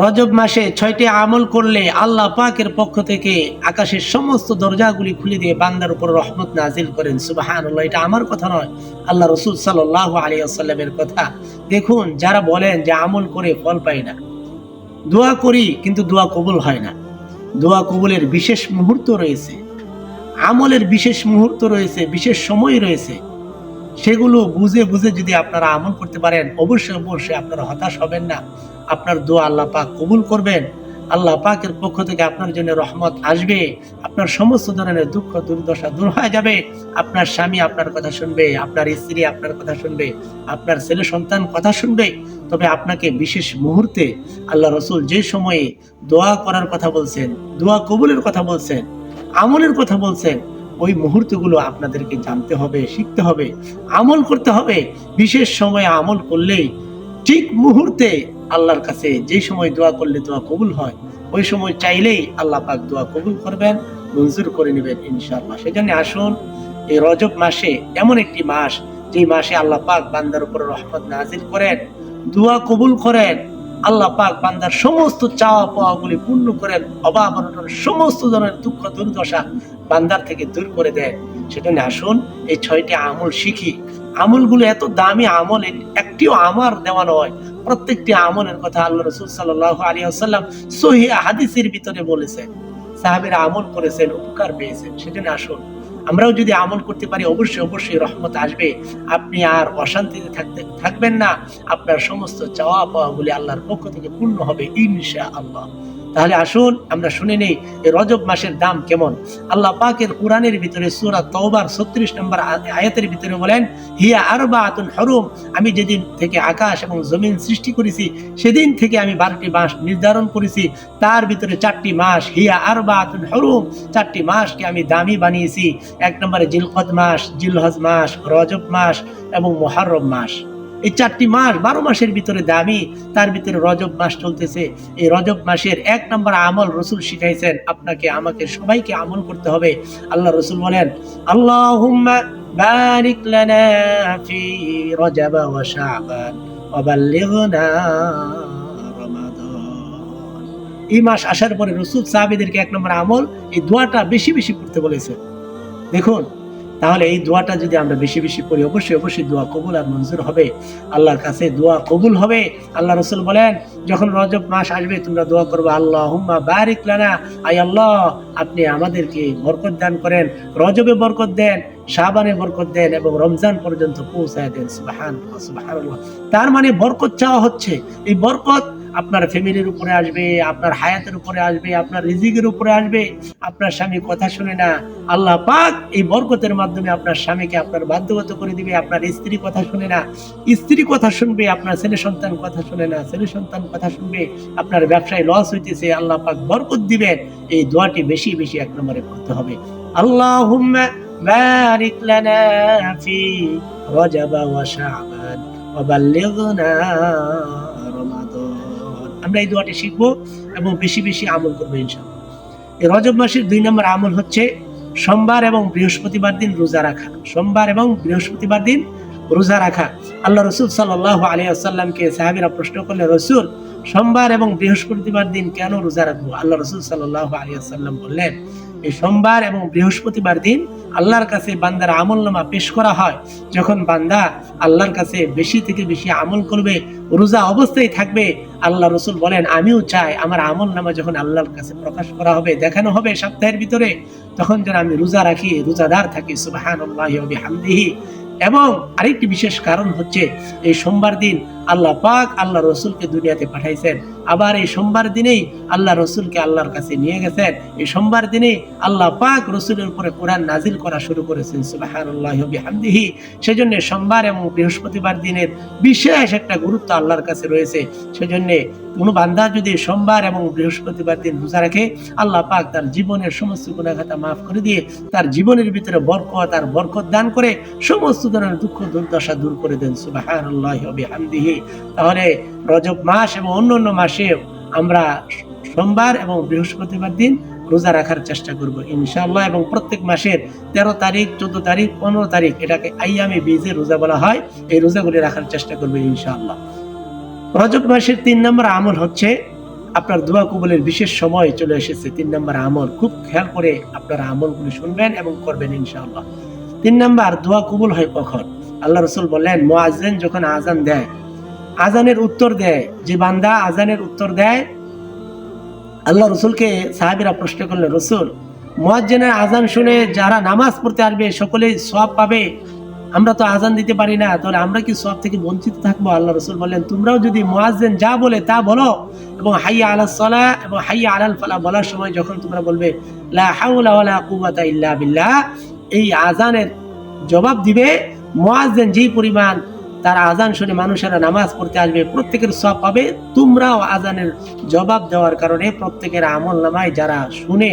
রজব মাসে ছয়টি আমল করলে আল্লাহ পাকের পক্ষ থেকে আকাশের সমস্ত দরজাগুলি খুলে দিয়ে বান্দার উপর রহমত নাজিল করেন। সুবাহান এটা আমার কথা নয়, আল্লাহ রসুল সাল্লাহ আলী আসাল্লামের কথা। দেখুন, যারা বলেন যে আমল করে ফল পাই না, দোয়া করি কিন্তু দোয়া কবুল হয় না। দোয়া কবুলের বিশেষ মুহূর্ত রয়েছে, আমলের বিশেষ মুহূর্ত রয়েছে, বিশেষ সময় রয়েছে। সেগুলো বুঝে বুঝে যদি আপনারা আমল করতে পারেন, অবশ্যই অবশ্যই আপনারা হতাশ হবেন না। আপনার দোয়া আল্লাহ পাক কবুল করবেন। আল্লাহ পাকের পক্ষ থেকে আপনার জন্য রহমত আসবে। আপনার সমস্ত ধরনের দুঃখ, দুর্দশা দূর হয়ে যাবে। আপনার স্বামী আপনার কথা শুনবে, আপনার স্ত্রী আপনার কথা শুনবে, আপনার ছেলে সন্তান কথা শুনবে। তবে আপনাকে বিশেষ মুহূর্তে আল্লাহ রসুল যে সময়ে দোয়া করার কথা বলছেন, দোয়া কবুলের কথা বলছেন, আমলের কথা বলছেন, ওই মুহূর্তগুলো আপনাদেরকে জানতে হবে, শিখতে হবে, আমল করতে হবে। বিশেষ সময়ে আমল করলেই ঠিক মুহূর্তে আল্লাহর কাছে যে সময় দোয়া করলে দোয়া কবুল হয়, ওই সময় চাইলেই আল্লাহ পাক দোয়া কবুল করবেন, মঞ্জুর করে নেবেন ইনশাআল্লাহ। সেজন্য আসুন, এই রজব মাসে এমন একটি মাস যে মাসে আল্লাহ পাক বান্দার উপর রহমত নাজিল করেন, দোয়া কবুল করেন, আল্লাহ পাক বান্দার সমস্ত চাওয়া পাওয়াগুলি পূর্ণ করেন, অভাব অনটন সমস্ত ধরনের দুঃখ, দুর্দশা বান্দার থেকে দূর করে দেয় সেজন্য আসুন, এই ছয়টি আমল শিখি। আমলগুলো এত দামি আমল একটিও আমার দেওয়া নয় প্রত্যেকটি আমলের কথা আল্লাহ রসুল সাল্লাহ আলী আসাল্লাম সহি হাদিসের ভিতরে বলেছেন। সাহাবের আমল করেছেন, উপকার পেয়েছেন। সেজন্য আসুন, আমরাও যদি আমল করতে পারি, অবশ্যই অবশ্যই রহমত আসবে। আপনি আর অশান্তিতে থাকতে, থাকবেন না। আপনার সমস্ত চাওয়া পাওয়াগুলি আল্লাহর পক্ষ থেকে পূর্ণ হবে ইনশা আল্লাহ তাহলে আসুন, আমরা শুনে নেই রজব মাসের দাম কেমন। আল্লাহ পাকের কোরআনের ভিতরে সুরা তওবার 36 নম্বর আয়াতের ভিতরে বলেন, হিয়া আর বা আরবাআতুন হরুম। আমি যেদিন থেকে আকাশ এবং জমিন সৃষ্টি করেছি, সেদিন থেকে আমি বারোটি মাস নির্ধারণ করেছি। তার ভিতরে চারটি মাস, হিয়া আর বা আরবাআতুন হরুম। চারটি মাসকে আমি দামি বানিয়েছি। এক নম্বরে জিলকদ মাস, জিলহজ মাস, রজব মাস এবং মোহাররম মাস। এই চারটি মাস বারো মাসের ভিতরে দামি, তার ভিতরে রজব মাস চলতেছে। এই রজব মাসের এক নম্বর আমল রসুল শিখাইছেন, আপনাকে, আমাকে, সবাইকে আমল করতে হবে। আল্লাহ রসুল বলেন আল্লাহ বারিক এই মাস আসার পরে রসুল সাহাবীদেরকে এক নম্বর আমল, এই দোয়াটা বেশি বেশি করতে বলেছেন। দেখুন তাহলে এই দোয়াটা যদি আমরা বেশি বেশি পড়ি অবশ্যই অবশ্যই দোয়া কবুল আর মঞ্জুর হবে। আল্লাহর কাছে দোয়া কবুল হবে। আল্লাহ রসুল বলেন, যখন রজব মাস আসবে, তোমরা দোয়া করব আল্লাহ হুম্মা বারিক লানা আই আল্লাহ, আপনি আমাদেরকে বরকত দান করেন, রজবে বরকত দেন, শাবানে বরকত দেন এবং রমজান পর্যন্ত পৌঁছায় দেন। সুবাহান তার মানে বরকত চাওয়া হচ্ছে। এই বরকত আপনার ফ্যামিলির উপরে আসবে, আপনার হায়াতের উপরে আসবে, আপনার রিজিকের উপরে আসবে, আপনার স্বামী কথা শুনে না, আল্লাহ পাক এই বরকতের মাধ্যমে আপনার স্বামীকে আপনার বাধ্যগত করে দিবে, আপনার স্ত্রী কথা শুনে না, স্ত্রী কথা শুনবে, আপনার ছেলে সন্তান কথা শুনে না, ছেলে সন্তান কথা শুনবে, আপনার ব্যবসায় লস হইতেছে, আল্লাহ পাক বরকত দিবেন, এই দোয়াটি বেশি বেশি এক নম্বরে করতে হবে। আল্লাহ বারিক রমাদান আমরা এই দোয়াটি শিখব এবং বেশি বেশি আমল করব ইনশাল্লাহ রজব মাসের দুই নম্বর আমল হচ্ছে সোমবার এবং বৃহস্পতিবার দিন রোজা রাখা। সোমবার এবং বৃহস্পতিবার দিন রোজা রাখা। আল্লাহ রসুল সাল্লাহ আসাল্লামকে সাহাবিরা প্রশ্ন করলে রসুল, সোমবার এবং বৃহস্পতিবার দিন কেন রোজা রাখব? আল্লাহ রসুল সাল্লাহ আসাল্লাম বললেন এই সোমবার এবং বৃহস্পতিবার দিন আল্লাহর কাছে বান্দার আমল নামা পেশ করা হয়। যখন বান্দা আল্লাহর কাছে বেশি থেকে বেশি আমল করবে, রোজা অবস্থায় থাকবে, আল্লাহ রসুল বলেন, আমিও চাই আমার আমল নামা যখন আল্লাহর কাছে প্রকাশ করা হবে, দেখানো হবে সপ্তাহের ভিতরে, তখন যেন আমি রোজা রাখি, রোজাদার থাকি সুবাহান এবং আরেকটি বিশেষ কারণ হচ্ছে, এই সোমবার দিন আল্লাহ পাক আল্লাহ রসুলকে দুনিয়াতে পাঠাইছেন। আবার এই সোমবার দিনেই আল্লাহ রসুলকে আল্লাহর কাছে নিয়ে গেছেন। এই সোমবার দিনেই আল্লাহ পাক রসুলের উপরে কোরআন নাজিল করা শুরু করেছেন সুবাহান হামদিহি সেজন্য সোমবার এবং বৃহস্পতিবার দিনের বিশেষ একটা গুরুত্ব আল্লাহর কাছে রয়েছে। সেজন্য কোনো বান্দা যদি সোমবার এবং বৃহস্পতিবার দিন রোজা রাখে, আল্লাহ পাক তার জীবনের সমস্ত গুণাঘাতা মাফ করে দিয়ে তার জীবনের ভিতরে বরকত আর বরকত দান করে সমস্ত ধরনের দুঃখ দুর্দশা দূর করে দেন সুবাহান হামদিহি তাহলে রজব মাস এবং অন্য অন্য মাসে আমরা সোমবার এবং বৃহস্পতিবার দিন রোজা রাখার চেষ্টা করব ইনশাআল্লাহ। এবং প্রত্যেক মাসের তেরো তারিখ, চোদ্দ তারিখ, পনেরো তারিখ এটাকে আইয়ামে বীজে রোজা বলা হয়। এই রোজাগুলি রাখার চেষ্টা করব ইনশাআল্লাহ। রজব মাসের তিন নম্বর আমল হচ্ছে আপনার দোয়া কবুলের বিশেষ সময় চলে এসেছে। তিন নম্বর আমল, খুব খেয়াল করে আপনারা আমলগুলি শুনবেন এবং করবেন ইনশাআল্লাহ। তিন নম্বর, দোয়া কবুল হয় কখন? আল্লাহ রসুল বললেন মোয়াজেন যখন আজান দেয় আজানের উত্তর দেয়। যে বান্দা আজানের উত্তর দেয়, আল্লাহ রসুলকে সাহাবিরা প্রশ্ন করলেন, রসুল, মোয়াজ্জেনের আজান শুনে যারা নামাজ পড়তে আসবে, সকলেই সব পাবে। আমরা তো আজান দিতে পারি না, তাহলে আমরা কি সব থেকে বঞ্চিত থাকব? আল্লাহ রসুল বললেন, তোমরাও যদি মোয়াজ্জেন যা বলে তা বলো এবং হাইয়া আলাহ সলা এবং হাইয়া আলাল ফালা বলার সময় যখন তোমরা বলবে ইল্লা বিল্লাহ এই আজানের জবাব দিবে মোয়াজ্জেন যেই পরিমাণ তার আজান শুনে মানুষেরা নামাজ পড়তে আসবে, প্রত্যেকের সব পাবে। তোমরাও আজানের জবাব দেওয়ার কারণে প্রত্যেকের আমল নামায় যারা শুনে,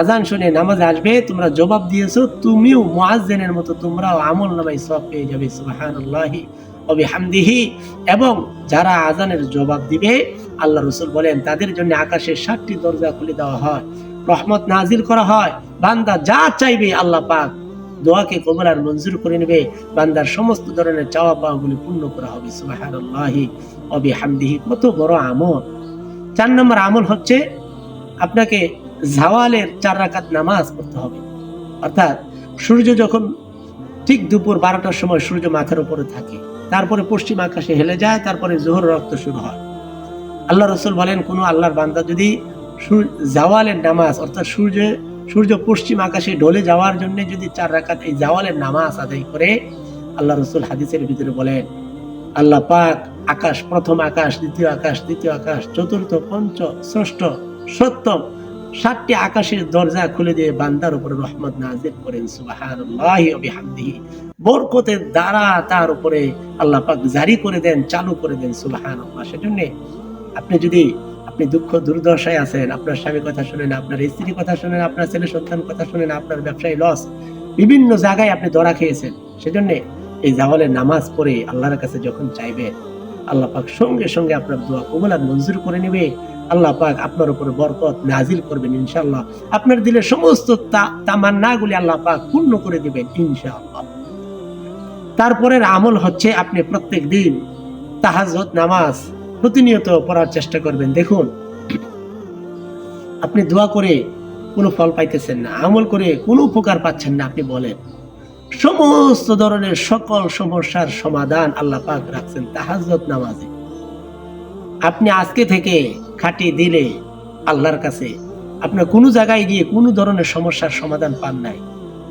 আজান শুনে নামাজ আসবে, তোমরা জবাব দিয়েছ, তুমিও মুয়াজ্জিনের মতো তোমরাও আমল নামায় সব পেয়ে যাবে, সুবহানাল্লাহি ওয়া বিহামদিহি। এবং যারা আজানের জবাব দিবে, আল্লাহ রসুল বলেন, তাদের জন্য আকাশের সাতটি দরজা খুলে দেওয়া হয়, রহমত নাজিল করা হয়। বান্দা যা চাইবে আল্লাহ পাক দোয়াকে কবুল আর মঞ্জুর করে নেবে। বান্দার সমস্ত ধরনের চাওয়া পাওয়াগুলি পূর্ণ করা হবে। সুবহানাল্লাহি। অবি বিহামদিহি কত বড় আমল। চার নম্বর আমল হচ্ছে আপনাকে জাওয়ালের চার রাকাত নামাজ পড়তে হবে। অর্থাৎ সূর্য যখন ঠিক দুপুর বারোটার সময় সূর্য মাথার উপরে থাকে, তারপরে পশ্চিম আকাশে হেলে যায়, তারপরে জোহর রক্ত শুরু হয়। আল্লাহ রসুল বলেন, কোনো আল্লাহর বান্দা যদি জাওয়ালের নামাজ অর্থাৎ সূর্য সূর্য পশ্চিম আকাশে ঢলে যাওয়ার জন্য যদি চার রাকাত এই জাওয়ালের নামাজ আদায় করে, আল্লাহ রসুল হাদিসের ভিতরে বলেন, আল্লাহ পাক আকাশ, প্রথম আকাশ, দ্বিতীয় আকাশ দ্বিতীয় আকাশ, চতুর্থ, পঞ্চ, ষষ্ঠ, সপ্তম, সাতটি আকাশের দরজা খুলে দিয়ে বান্দার উপরে রহমত নাজির করেন বিহামদিহি। বরকতের দ্বারা তার উপরে আল্লাহ পাক জারি করে দেন, চালু করে দেন, সুবহানাল্লাহ। সেজন্য আপনি যদি আপনি দুঃখ দুর্দশায় আছেন, আপনার স্বামী কথা শুনেন, আপনার স্ত্রী কথা শুনেন, আপনার ছেলে সন্তান কথা শুনেন, আপনার ব্যবসায় লস বিভিন্ন জায়গায় আপনি ধরা খেয়েছেন। সেজন্য এই জাওয়ালের নামাজ পড়ে আল্লাহর কাছে যখন চাইবেন আল্লাহ পাক সঙ্গে সঙ্গে আপনার দোয়া কবুল আর মঞ্জুর করে নেবে। আল্লাহ পাক আপনার উপরে বরকত নাজিল করবেন ইনশাআল্লাহ। আপনার দিলে সমস্ত তামান্নাগুলি আল্লাহ পাক পূর্ণ করে দিবেন ইনশাআল্লাহ। তারপরের আমল হচ্ছে আপনি প্রত্যেক দিন তাহাজ্জুদ নামাজ প্রতিনিয়ত পড়ার চেষ্টা করবেন। দেখুন, আপনি দোয়া করে কোনো ফল পাইতেছেন না, আমল করে কোনো উপকার পাচ্ছেন না, আপনি বলেন। সমস্ত ধরনের সকল সমস্যার সমাধান আল্লাহ পাক রাখছেন তাহাজ্জুদ নামাজে। আপনি আজকে থেকে খাটি দিলে আল্লাহর কাছে আপনার কোনো জায়গায় গিয়ে কোনো ধরনের সমস্যার সমাধান পান নাই।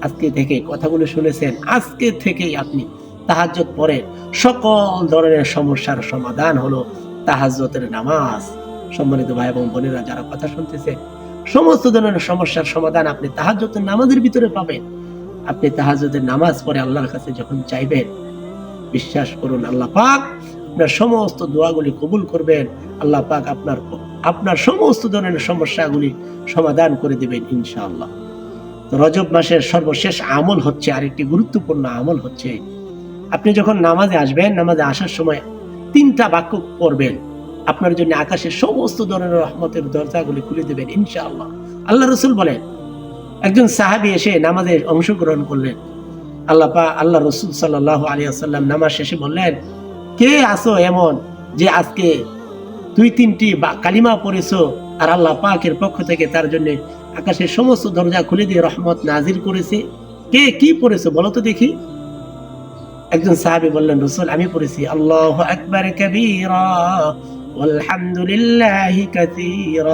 আজকে থেকে কথাগুলো শুনেছেন, আজকে থেকেই আপনি তাহাজ্জত পড়েন। সকল ধরনের সমস্যার সমাধান হলো তাহাজ্জতের নামাজ। সম্মানিত ভাই এবং বোনেরা, যারা কথা শুনতেছে, সমস্ত ধরনের সমস্যার সমাধান আপনি তাহাজ্জতের নামাজের ভিতরে পাবেন। আপনি তাহাজ্জতের নামাজ পড়ে আল্লাহর কাছে যখন চাইবেন, বিশ্বাস করুন, আল্লাহ পাক আপনার সমস্ত দোয়াগুলি কবুল করবেন। আল্লাহ পাক আপনার আপনার সমস্ত ধরনের সমস্যাগুলি সমাধান করে দেবেন ইনশাআল্লাহ। রজব মাসের সর্বশেষ আমল হচ্ছে আরেকটি গুরুত্বপূর্ণ আমল হচ্ছে, আপনি যখন নামাজে আসবেন, নামাজে আসার সময় তিনটা বাক্য পড়বেন। আপনার জন্য আকাশের সমস্ত ধরনের রহমতের দরজাগুলি খুলে দেবেন, ইনশাআল্লাহ। আল্লাহ রসুল বলেন, একজন সাহাবি এসে নামাজে অংশগ্রহণ করলেন। আল্লাহ পা, আল্লাহ রসুল সাল্লাহ আলিয়াল্লাম নামাজ শেষে বললেন, কে আসো এমন যে আজকে দুই, তিনটি কালিমা পড়েছো আর আল্লাহ পাকের পক্ষ থেকে তার জন্য আকাশের সমস্ত দরজা খুলে দিয়ে রহমত নাজির করেছে? কে কি পড়েছো বলো তো দেখি। একজন সাহাবি বললেন, রসুল, আমি পড়েছি আল্লাহ আকবর কবির আলহামদুলিল্লাহ কাসীর,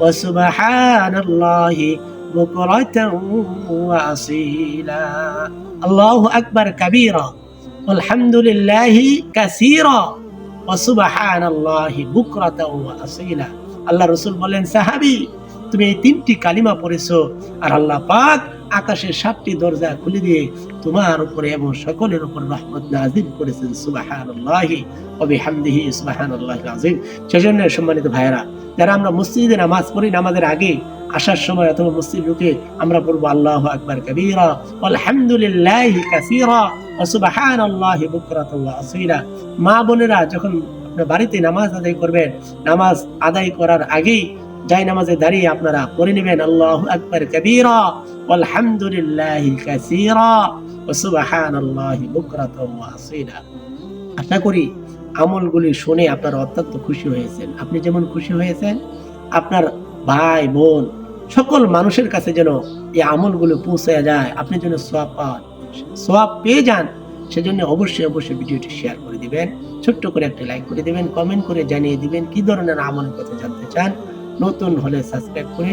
ওয়া সুবহানাল্লাহ বুকরাতান ওয়া আসীলা। আল্লাহু আকবার কবীরা আলহামদুলিল্লাহ কাসীরা, ওয়া সুবহানাল্লাহ বুকরাতান ওয়া আসীলা। আল্লাহ রসুল বলেন সাহাবি, তুমি এই তিনটি কালিমা পড়েছো আর আল্লাহ পাক আকাশের সাতটি দরজা খুলে দিয়ে তোমার উপরে এবং সকলের উপর রহমত নাজিল করেছেন। সুবাহানাল্লাহি ওয়া বিহামদিহি সুবহানাল্লাহিল আযীম সেজন্য সম্মানিত ভাইয়েরা, যারা আমরা মসজিদে নামাজ পড়ি, নামাজের আগে আসার সময় অথবা মসজিদ ঢুকে আমরা পড়ব আল্লাহ আকবার কবীরা আলহামদুলিল্লাহি কাসীরা, ওয়া সুবহানাল্লাহি বুকরাতাও ওয়া আসীলা। মা বোনেরা যখন আপনার বাড়িতে নামাজ আদায় করবেন, নামাজ আদায় করার আগেই যাই নামাজে দাঁড়িয়ে আপনারা পড়ে নেবেন আল্লাহ আকবার কবীরা। আলহামদুলিল্লাহি কাসীরা ওয়া সুবহানাল্লাহি বুকরাতাও ওয়া আসীলা। আশা করি আমলগুলি শুনে আপনারা অত্যন্ত খুশি হয়েছেন। আপনি যেমন খুশি হয়েছেন, আপনার ভাই, বোন, সকল মানুষের কাছে যেন এই আমলগুলো পৌঁছে যায়, আপনি যেন সোয়াব পান সোয়াব পেয়ে যান, সেজন্য অবশ্যই অবশ্যই ভিডিওটি শেয়ার করে দিবেন, ছোট্ট করে একটা লাইক করে দিবেন, কমেন্ট করে জানিয়ে দিবেন কি ধরনের আমলের কথা জানতে চান, নতুন হলে সাবস্ক্রাইব করে